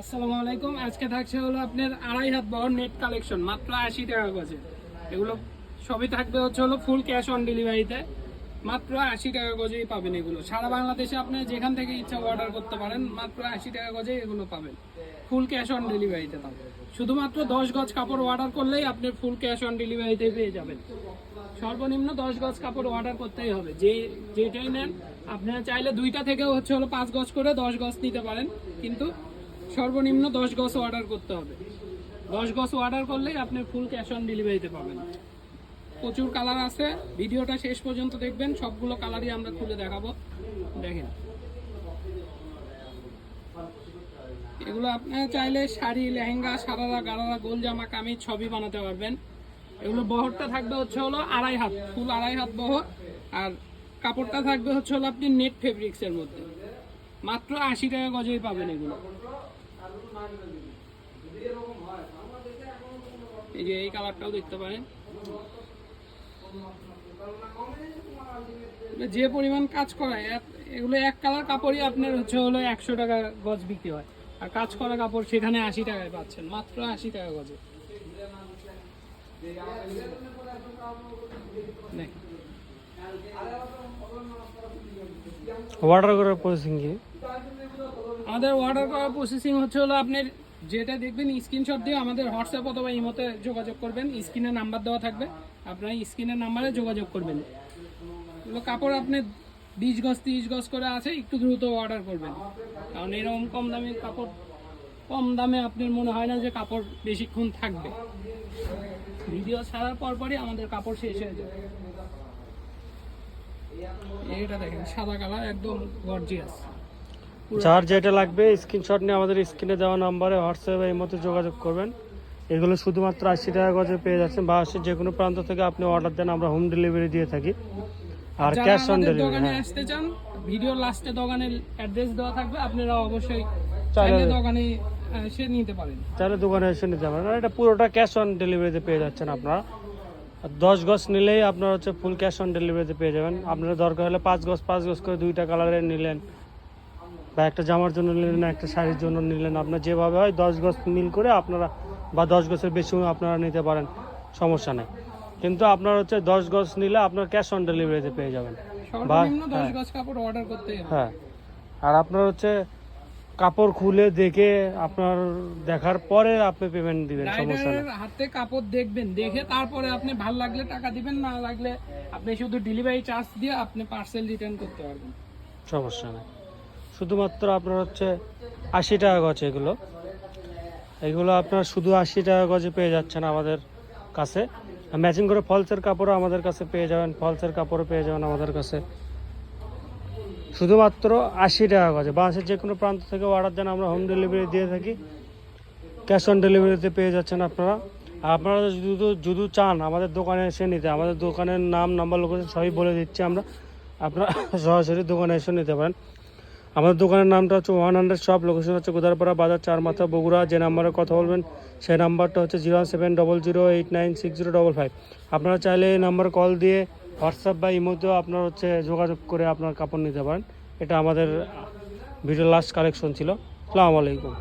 আসসালামু আলাইকুম। আজকে থাকছে হলো আপনার আড়াই হাত বহর নেট কালেকশন মাত্র আশি টাকা গজে। এগুলো সবই থাকবে হচ্ছে হলো ফুল ক্যাশ অন ডেলিভারিতে মাত্র আশি টাকা গজেই পাবেন এগুলো। সারা বাংলাদেশে আপনি যেখান থেকে ইচ্ছা অর্ডার করতে পারেন, মাত্র আশি টাকা গজে এগুলো পাবেন। ফুল ক্যাশ অন ডেলিভারিতে পাবেন। শুধুমাত্র দশ গজ কাপড় অর্ডার করলেই আপনি ফুল ক্যাশ অন ডেলিভারিতে পেয়ে যাবেন। সর্বনিম্ন দশ গজ কাপড় অর্ডার করতেই হবে। যে, যেটাই নেন আপনারা চাইলে দুইটা থেকেও হচ্ছে হলো পাঁচ গজ করে দশ গজ নিতে পারেন। কিন্তু সর্বনিম্ন দশ গজ অর্ডার করতে হবে। দশ গজ অর্ডার করলেই আপনি ফুল ক্যাশ অন ডেলিভারিতে পাবেন। প্রচুর কালার আছে। ভিডিওটা শেষ পর্যন্ত দেখবেন। সবগুলো কালারই আমরা খুলে দেখাবো। দেখেন। এগুলো আপনারা চাইলে শাড়ি, লেহেঙ্গা সারারা গারারা গোল জামা কামিজ সবই বানাতে পারবেন। এগুলো বহরটা থাকবে হচ্ছে হলো আড়াই হাত ফুল আড়াই হাত বহর। আর কাপড়টা থাকবে হচ্ছে হলো আপনি নেট ফেব্রিক্সের মধ্যে। মাত্র আশি টাকা গজেই পাবেন এগুলো। এই যে এই কালারটাও দেখতে পারেন। যে পরিমাণ কাজ এত- এগুলো এক কালার কাপড়ই আপনার হচ্ছে হলো একশো টাকা গজ বিক্রি হয়। আর কাজ করা কাপড় সেখানে আশি টাকায় পাচ্ছেন, মাত্র আশি টাকা গজে। অর্ডার করার প্রসেসিং কি? আমাদের অর্ডার করার প্রসেসিং হচ্ছে হলো আপনার যেটা দেখবেন স্ক্রিনশট দিয়ে আমাদের হোয়াটসঅ্যাপ অথবা ইমোতে যোগাযোগ করবেন। স্ক্রিনে নাম্বার দেওয়া থাকবে। আপনার স্ক্রিনের নাম্বারে যোগাযোগ করবেন। এগুলো কাপড় আপনি বিশ গজ, তিরিশ গজ করে আছে, একটু দ্রুত অর্ডার করবেন। কারণ এরকম কম দামে কাপড়, কম দামে আপনার মনে হয় না যে কাপড় বেশিক্ষণ থাকবে। ভিডিও ছাড়ার পরপরই আমাদের কাপড় শেষ হয়ে যায়। এটা দেখেন, সাদা কালার, একদম গর্জিয়াস যার যেটা লাগবে স্ক্রিনশট নিয়ে আমাদের স্ক্রিনে দেওয়া নাম্বারে হোয়াটসঅ্যাপে এই মতো যোগাযোগ করবেন। এগুলো শুধুমাত্র আশি টাকা গজে পেয়ে যাচ্ছেন বা বাংলাদেশের যে কোনো প্রান্ত থেকে আপনি অর্ডার দেন আমরা হোম ডেলিভারি দিয়ে থাকি। আর ক্যাশ অন ডেলিভারি হ্যাঁ। আসতে চান ভিডিও লাস্টে দোকানের অ্যাড্রেস দেওয়া থাকবে আপনারা অবশ্যই চাইলে- চাইলে দোকানে এসে নিতে পারেন। তাহলে দোকানে এসে নিতে পারেন। আর এটা পুরোটা ক্যাশ অন ডেলিভারিতে পেয়ে যাচ্ছেন আপনারা। দশ গজ নিলেই আপনার হচ্ছে ফুল ক্যাশ অন ডেলিভারিতে পেয়ে যাবেন। আপনারা দরকার হলে পাঁচ গজ পাঁচ গজ করে দুইটা কালারের নিলেন। বা একটা জামার জন্য নিলেন একটা শাড়ির জন্য নিলেন আপনার যেভাবে হয় দশ গজ মিল করে আপনারা বা দশ গজের বেশি আপনারা নিতে পারেন সমস্যা নেই। কিন্তু আপনার হচ্ছে দশ গজ নিলে আপনার ক্যাশ অন ডেলিভারিতে পেয়ে যাবেন। দশ হ্যাঁ। গজ কাপড় অর্ডার করতে হ্যাঁ। আর আপনার হচ্ছে কাপড় খুলে দেখে আপনার দেখার পরে আপনি পেমেন্ট দিবেন সমস্যা নেই। হাতে কাপড় দেখবেন দেখে তারপরে আপনি ভালো লাগলে টাকা দিবেন না লাগলে আপনি শুধু ডেলিভারি চার্জ দিয়ে আপনি পার্সেল রিটার্ন করতে পারবেন। সমস্যা নেই। শুধুমাত্র আপনার হচ্ছে আশি টাকা গজ এগুলো। এগুলো আপনার শুধু আশি টাকা গজে পেয়ে যাচ্ছেন আমাদের কাছে। ম্যাচিং করে ফলসের কাপড়ও আমাদের কাছে পেয়ে যাবেন, ফলসের কাপড়ও পেয়ে যাবেন আমাদের কাছে। শুধুমাত্র আশি টাকা গজে। বাংলাদেশের যে কোনো প্রান্ত থেকে অর্ডার দেন, আমরা হোম ডেলিভারি দিয়ে থাকি। ক্যাশ অন ডেলিভারিতে পেয়ে যাচ্ছেন আপনারা। আপনারা যদি যদি চান, আমাদের দোকানে এসে নিতে। আমাদের দোকানের নাম নাম্বার লোকেশন সবই বলে দিচ্ছি আমরা। আপনারা সরাসরি দোকানে এসে নিতে পারেন। আমাদের দোকানের নামটা হচ্ছে ওয়ান হান্ড্রেড শপ লোকেশন হচ্ছে গোদারপাড়া বাজার চার মাথা বগুড়া, যে নাম্বারে কথা বলবেন সেই নাম্বারটা হচ্ছে zero seven double zero eight nine six zero double five আপনারা চাইলে এই নাম্বার কল দিয়ে হোয়াটসঅ্যাপ বা ইমোতেও আপনার হচ্ছে যোগাযোগ করে আপনার কাপড় নিতে পারেন। এটা আমাদের ভিডিও লাস্ট কালেকশন ছিল। আসসালামু আলাইকুম।